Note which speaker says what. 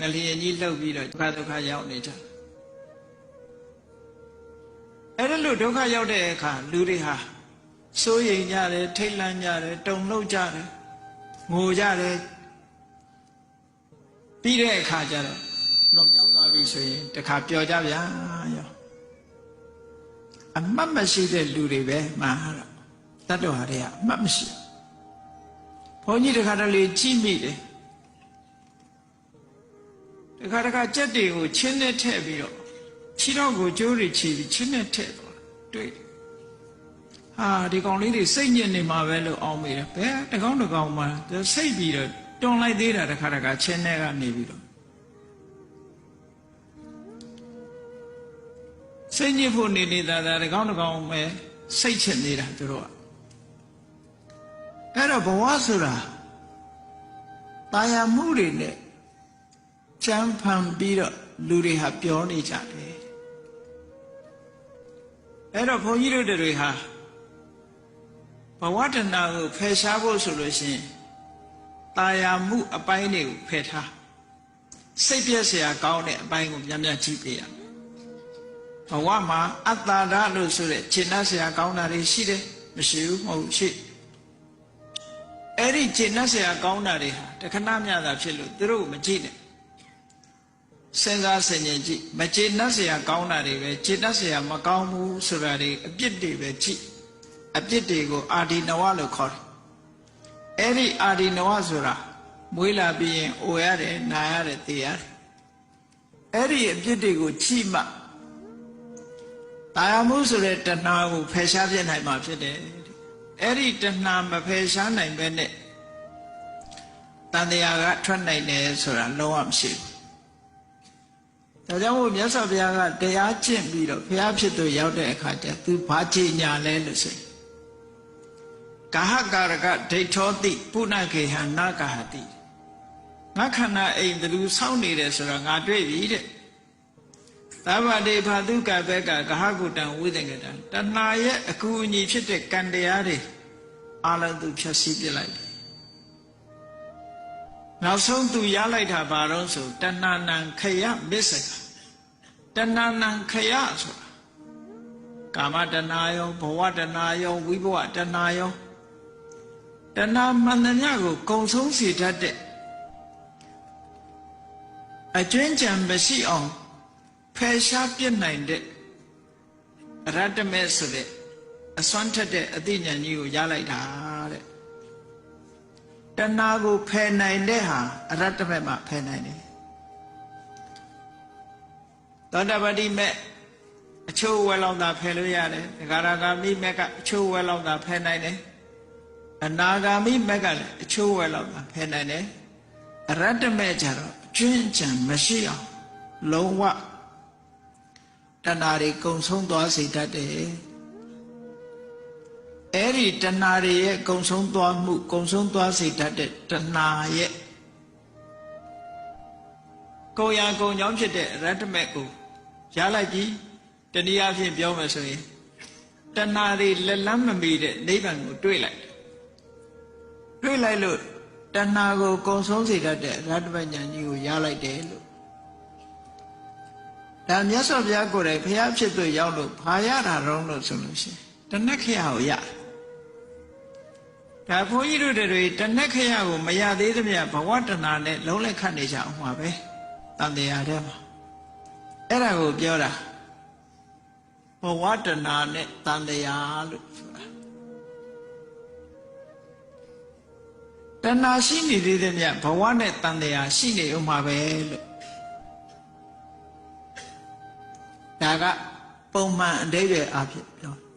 Speaker 1: ငလျင်ကြီးလှုပ်ပြီးတော့ဒုက္ခဒုက္ခရောက်နေကြအဲ့ဒါလို့ဒုက္ခရောက်တဲ့အခါလူတွေဟာစိုးရိမ်ကြတယ်ထိတ်လန့်ကြတယ်တုန်လှုပ်ကြတယ်ငိုကြတယ်ပြီးတဲ့အခါကျတော့လွန်မြောက်သွားပြီဆိုရင်တခါပျော်ကြဗျာရောအမှတ်မရှိတဲ့လူတွေပဲမှာတော့တတ်တော်ဟာတွေကအမှတ်မရှိဘုန်းကြီးတခါတလေကြည့်မိတယ် တခါတခါကြက်တွေကိုချင်းနဲ့ထည့်ပြီးတော့ခြေတော့ကိုကျိုးတွေခြေပြီးချင်းနဲ့ထည့်သွားတွေ့တယ်ဟာဒီကောင်လေးတွေစိတ်ညစ်နေမှာပဲလို့အောင်းမိတယ်ဘယ်တကောင်တကောင်မှစိတ်ပြီးတော့တွန်လိုက်သေးတာတခါတခါချင်းနဲ့ကနေပြီးတော့စိတ်ညစ်ဖို့နေနေတာတကောင်တကောင်ပဲစိတ်ချနေတာသူတို့ကအဲ့တော့ဘဝဆိုတာတာယာမှုတွေနဲ့ ကြမ်းဖန်ပြီးတော့လူတွေဟာပြောနေကြတယ်အဲ့တော့ဘုန်းကြီးတို့တွေဟာဘဝတဏကိုဖယ်ရှားဖို့ဆိုလို့ရှိရင်တာယာမှုအပိုင်းတွေကိုဖယ်ထားစိတ်ပြည့်စရာကောင်းတဲ့အပိုင်းကိုများများကြည့်ပေးရမယ်ဘဝမှာအတ္တရလို့ဆိုတဲ့ခြေနှက်စရာကောင်းတာတွေရှိတယ်မရှိဘူးမဟုတ်ရှိအဲ့ဒီခြေနှက်စရာကောင်းတာတွေဟာတခဏမျှတာဖြစ်လို့သူတို့မကြည့်နဲ့ စဉ်းစားဆင်ခြင်ကြည့်မကျေနပ်เสียကောင်းတာတွေပဲကျေနပ်เสียမကောင်းဘူးဆိုတာတွေအပြစ်တွေပဲကြည့်အပြစ်တွေကိုအာဒီနဝလို့ခေါ်တယ်အဲ့ဒီအာဒီနဝဆိုတာမွေးလာပြီးရင်အိုရတယ်နာရတယ်သိရတယ်အဲ့ဒီအပြစ်တွေကိုချိမှတာယာမှုဆိုတဲ့တဏှာကိုဖယ်ရှားပြနိုင်မှာဖြစ်တယ်အဲ့ဒီတဏှာမဖယ်ရှားနိုင်ပဲနဲ့တန်တရားကထွက်နိုင်တယ်ဆိုတာလုံးဝမရှိဘူး ဒါကြောင့်မို့မြတ်စွာဘုရားကတရားကျင့်ပြီးတော့ဘုရားဖြစ်သူရောက်တဲ့အခါကျသူဘာကြည်ညာလဲလို့ဆိုရင်ကာဟကာရကဒိဋ္ဌောတိပုဏ္ဏခေဟနာကာဟတိငါခန္ဓာအိမ်ဘလူစောင့်နေတယ်ဆိုတော့ငါတွေ့ပြီတဲ့သဗ္ဗတေဖာတုကဘက်ကဂဟကုတံဝိသင်္ကတံတဏှာရဲ့အကူအညီဖြစ်တဲ့ကံတရားတွေအလုံးသူဖြတ်စည်းပြလိုက်တယ် နောက်ဆုံးသူရလိုက်တာဘာတော့ဆိုတဏှာနံခယမစ္စကတဏှာနံခယဆိုတာကာမတဏှာယောဘဝတဏှာယောဝိဘဝတဏှာယောတဏှာမှန်သမျှကိုကုံဆုံးစေတတ်တဲ့အကျွင်းကြံမရှိအောင်ဖယ်ရှားပြစ်နိုင်တဲ့အရတ္တမဲဆိုတဲ့အစွမ်းထက်တဲ့အသိဉာဏ်ကြီးကိုရလိုက်တာ တဲ့တဏှာကိုဖယ်နိုင်တဲ့ဟာအရတ္တမဲမှာဖယ်နိုင်တယ်သောတပတိမဲ့အချို့ဝဲလောက်သာဖယ်လို့ရတယ်ဒဂရဂာမိမဲ့ကအချို့ဝဲလောက်သာဖယ်နိုင်တယ်အနာဂါမိမဲ့ကလည်းအချို့ဝဲလောက်သာဖယ်နိုင်တယ်အရတ္တမဲ့ကြတော့ကျွင်းကြံမရှိအောင်လုံးဝတဏှာတွေကုံဆုံးသွားစေတတ်တယ် အဲ့ဒီတဏှာတွေရဲ့ကုံဆုံးသွားမှုကုံဆုံးသွားစေတတ်တဲ့တဏှာရဲ့ကိုယ်ရာကိုယ်ကြောင့်ဖြစ်တဲ့ရတ္တမဲ့ကိုရလိုက်ပြီတနည်းအားဖြင့်ပြောမယ်ဆိုရင်တဏှာတွေလက်လန်းမမီတဲ့နိဗ္ဗာန်ကိုတွေ့လိုက်တွေ့လိုက်လို့တဏှာကိုကုံဆုံးစေတတ်တဲ့ရတ္တမဉ္ဇဉ်ကြီးကိုရလိုက်တယ်လို့ဒါမြတ်စွာဘုရားကိုယ်တိုင်ဘုရားဖြစ်သူရောက်လို့ဘာရတာတော့လို့ဆိုလို့ရှိရင်တဏှခရကိုရ ဒါဘုန်းကြီးတို့တွေတဏှခရကိုမရသေးသမျှဘဝတဏှာနဲ့လုံးလက်ခတ်နေကြအောင်ပါပဲတန်တရားထဲမှာအဲ့ဒါကိုပြောတာဘဝတဏှာနဲ့တန်တရားလို့ဆိုတာတဏှာရှိနေသေးသမျှဘဝနဲ့တန်တရားရှိနေဥမှာပဲလို့ဒါကပုံမှန်အတိတ်ရဲ့အဖြစ်ပြော